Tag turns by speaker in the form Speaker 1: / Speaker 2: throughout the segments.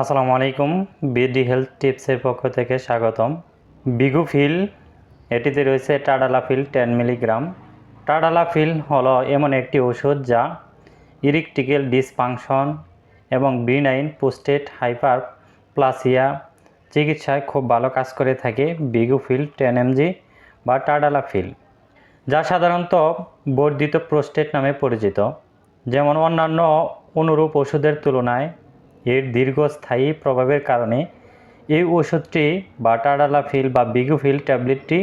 Speaker 1: আসসালামু আলাইকুম, BD health টিপসের পক্ষ থেকে স্বাগতম। বিগুফিল এটিতে রয়েছে টাডালাফিল টেন মিলিগ্রাম। টাডালাফিল হলো এমন একটি ওষুধ যা ইরিকটিক্যাল ডিসফাংশন এবং বিনাইন পোস্টেড হাইপার প্লাসিয়া চিকিৎসায় খুব ভালো কাজ করে থাকে বিগুফিল টেন এমজি বা টাডালাফিল যা সাধারণত বর্ধিত প্রোস্টেট নামে পরিচিত। যেমন অন্যান্য অনুরূপ ওষুধের তুলনায় এর দীর্ঘস্থায়ী প্রভাবের কারণে এই ওষুধটি বা টাডালাফিল বা বিগুফিল ট্যাবলেটটি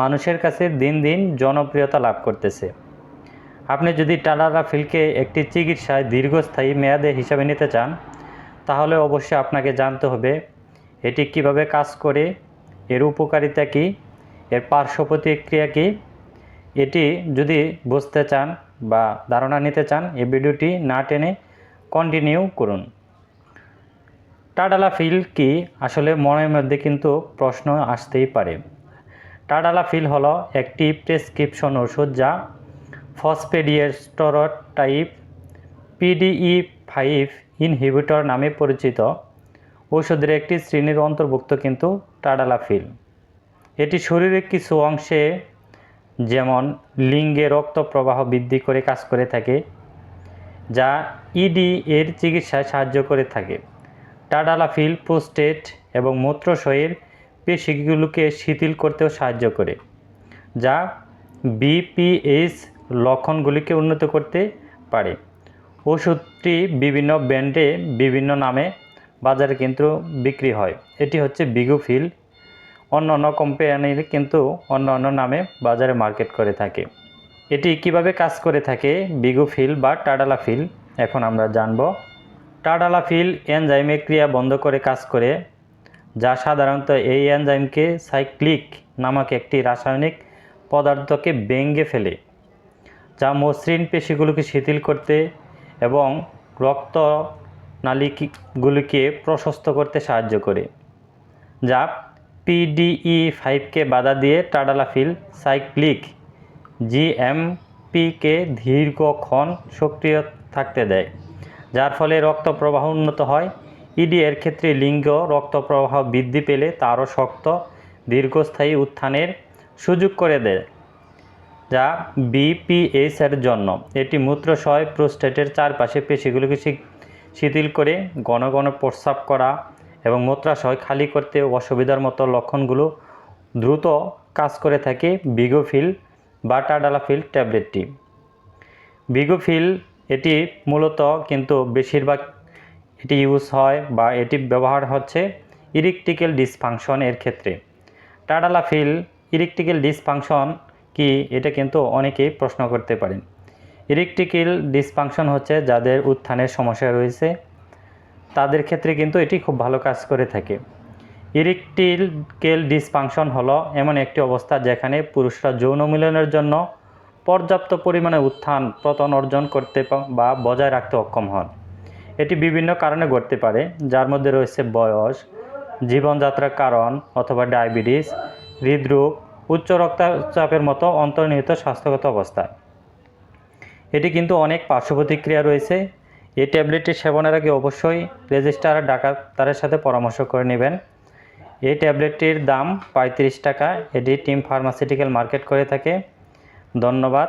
Speaker 1: মানুষের কাছে দিন দিন জনপ্রিয়তা লাভ করতেছে। আপনি যদি টাডালাফিলকে একটি চিকিৎসায় দীর্ঘস্থায়ী মেয়াদে হিসাবে নিতে চান, তাহলে অবশ্যই আপনাকে জানতে হবে এটি কীভাবে কাজ করে, এর উপকারিতা কী, এর পার্শ্ব প্রতিক্রিয়া কী। এটি যদি বুঝতে চান বা ধারণা নিতে চান, এই ভিডিওটি না টেনে কন্টিনিউ করুন। টাডালাফিল কি? আসলে মনের মধ্যে কিন্তু প্রশ্ন আসতেই পারে। টাডালাফিল হলো একটি প্রেসক্রিপশন ওষুধ যা phosphodiesterase type PDE five inhibitor নামে পরিচিত। ওষুধের একটি শ্রেণির অন্তর্ভুক্ত কিন্তু টাডালাফিল এটি শরীরের কিছু অংশে যেমন লিঙ্গে রক্ত প্রবাহ বৃদ্ধি করে কাজ করে থাকে, যা ইডি এর চিকিৎসায় সাহায্য করে থাকে। টাডালাফিল প্রোস্টেট এবং মূত্রশয়ের পেশিগুলোকে শিথিল করতেও সাহায্য করে, যা বিপিএস লক্ষণগুলিকে উন্নত করতে পারে। ওষুধটি বিভিন্ন ব্র্যান্ডে বিভিন্ন নামে বাজারে কিন্তু বিক্রি হয়। এটি হচ্ছে বিগুফিল অন্য অন্য কোম্পানির কিন্তু অন্য অন্য নামে বাজারে মার্কেট করে থাকে। এটি কীভাবে কাজ করে থাকে বিগুফিল বা টাডালাফিল এখন আমরা জানব। টাডালাফিল এনজাইমের ক্রিয়া বন্ধ করে কাজ করে, যা সাধারণত এই এনজাইমকে সাইক্লিক নামক একটি রাসায়নিক পদার্থকে ভেঙে ফেলে, যা মসৃণ পেশিগুলোকে শিথিল করতে এবং রক্ত নালীগুলিকে প্রশস্ত করতে সাহায্য করে, যা পিডিই ফাইভকে বাধা দিয়ে টাডালাফিল সাইক্লিক জিএমপিকে দীর্ঘক্ষণ সক্রিয় থাকতে দেয়। যার ফলে রক্ত প্রবাহ উন্নত হয়। ইডি এর ক্ষেত্রে লিঙ্গ রক্ত প্রবাহ বৃদ্ধি পেলে তারও শক্ত দীর্ঘস্থায়ী উত্থানের সুযোগ করে দেয়, যা বিপিএস এর জন্য। এটি মূত্রশয় প্রোস্টেটের চারপাশে পেশিগুলোকে শিথিল করে ঘন ঘন প্রস্রাব করা এবং মূত্রাশয় খালি করতে অসুবিধার মতো লক্ষণগুলো দ্রুত কাজ করে থাকে বিগোফিল বা টাডালাফিল ট্যাবলেটটি। বিগোফিল এটি মূলত কিন্তু বেশিরভাগ এটি ইউজ হয় বা এটি ব্যবহার হচ্ছে ইরিকটিক্যাল ডিসফাংশন এর ক্ষেত্রে। টাডালাফিল ইরিকটিক্যাল ডিসফাংশন কি? এটা কিন্তু অনেকেই প্রশ্ন করতে পারেন। ইরিকটিক্যাল ডিসফাংশন হচ্ছে যাদের উত্থানের সমস্যা রয়েছে। তাদের ক্ষেত্রে কিন্তু এটি খুব ভালো কাজ করে থাকে। ইরিকটিক্যাল ডিসফাংশন হলো এমন একটি অবস্থা যেখানে পুরুষরা যৌন মিলনের জন্য পর্যাপ্ত পরিমাণে উত্থান পতন অর্জন করতে বা বজায় রাখতে অক্ষম হন। এটি বিভিন্ন কারণে ঘটতে পারে, যার মধ্যে রয়েছে বয়স, জীবনযাত্রার কারণ অথবা ডায়াবেটিস, হৃদরোগ, উচ্চ রক্তচাপের মতো অন্তর্নিহিত স্বাস্থ্যগত অবস্থা। এটি কিন্তু অনেক পার্শ্ব প্রতিক্রিয়া রয়েছে। এই ট্যাবলেটটি সেবনের আগে অবশ্যই রেজিস্টার ডাক্তারের সাথে পরামর্শ করে নেবেন। এই ট্যাবলেটটির দাম পঁয়ত্রিশ টাকা। এটি টিম ফার্মাসিউটিক্যাল মার্কেট করে থাকে। ধন্যবাদ।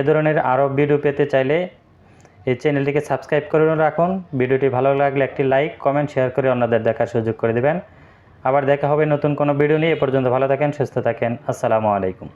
Speaker 1: এ ধরনের আরও ভিডিও পেতে চাইলে এই চ্যানেলটিকে সাবস্ক্রাইব করে রাখুন। ভিডিওটি ভালো লাগলে একটি লাইক কমেন্ট শেয়ার করে অন্যদের দেখার সুযোগ করে দেবেন। আবার দেখা হবে নতুন কোনো ভিডিও নিয়ে। এ পর্যন্ত ভালো থাকেন, সুস্থ থাকেন। আসসালামু আলাইকুম।